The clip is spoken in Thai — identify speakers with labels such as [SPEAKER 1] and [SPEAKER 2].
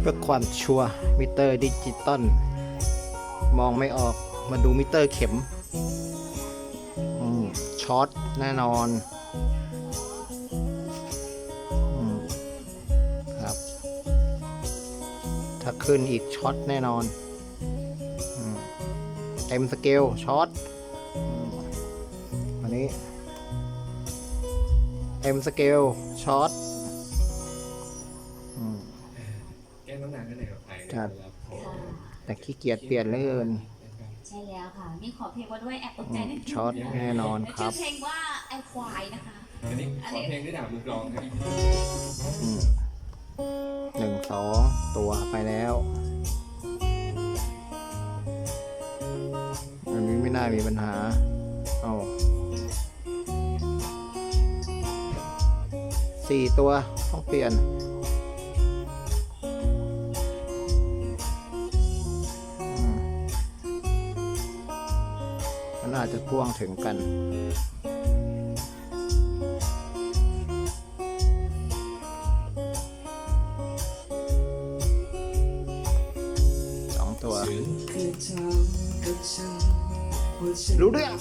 [SPEAKER 1] เพื่อความชัวร์มิเตอร์ดิจิตอลมองไม่ออกมาดูมิเตอร์เข็มช็อตแน่นอนครับ ถ้าขึ้นอีกช็อตแน่นอนเต็มสเกลช็อตอันนี้เต็มสเกลช็อต
[SPEAKER 2] น้ำหนักกันไหนกับใคร
[SPEAKER 1] ครับ
[SPEAKER 2] ครับ
[SPEAKER 3] ค่ะ
[SPEAKER 1] แต่ขี้เกียจเปลี่ยนเหลยเกิน
[SPEAKER 3] ใช่แล้วค่ะมีขอเพลงว่าด้วยแอบตกใจนิดนึง
[SPEAKER 1] ช็อตแน่นอนค
[SPEAKER 3] ชื่
[SPEAKER 1] รั
[SPEAKER 3] อบ เพลงว่าไอควายนะคะ
[SPEAKER 2] อันนี้ขอเพลงที่ดาบมือกลองครับ
[SPEAKER 1] อืมหนึ่งสองตัวไปแล้ว อันนี้ไม่น่ามีปัญหา เอาสี่ตัวต้องเปลี่ยน มันอาจจะพ่วงถึงกัน สองตัว รู้เรื่อง